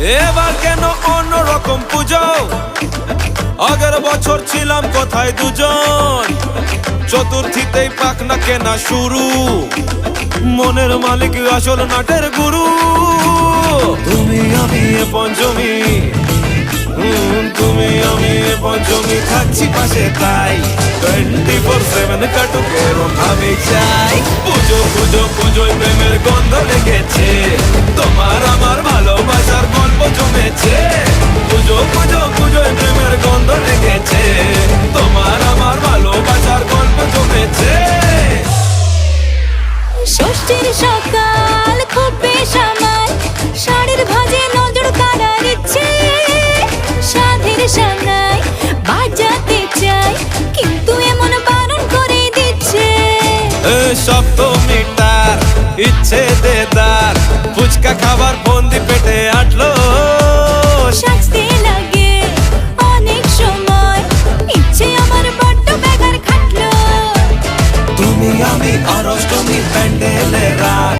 এবার কেন অন্যরকম পুজো? আগের বছর ছিলাম কোথায় দুজন? চতুর্থীতেই পাখনা কেনা শুরু। মনের মালিক আসল নাটের গুরু। তুমি আমি পঞ্চমী। তুমি আমি পঞ্চমী। থাকছি পাশে তাই। টোয়েন্টি ফোর সেভেন কাটুক এরম আমি চাই। পুজো পুজো, পুজোয় প্রেমের গন্ধ লেগেছে। ষষ্ঠীর সকাল, খুব বেশ আমার শাড়ির ভাজে নজর কাড়ার ইচ্ছে, সাধের সামনায় বাজাতে চাই কিন্তু এমন বারণ করে দিচ্ছে। এ সপ্তমীটার, ইচ্ছে দেদার।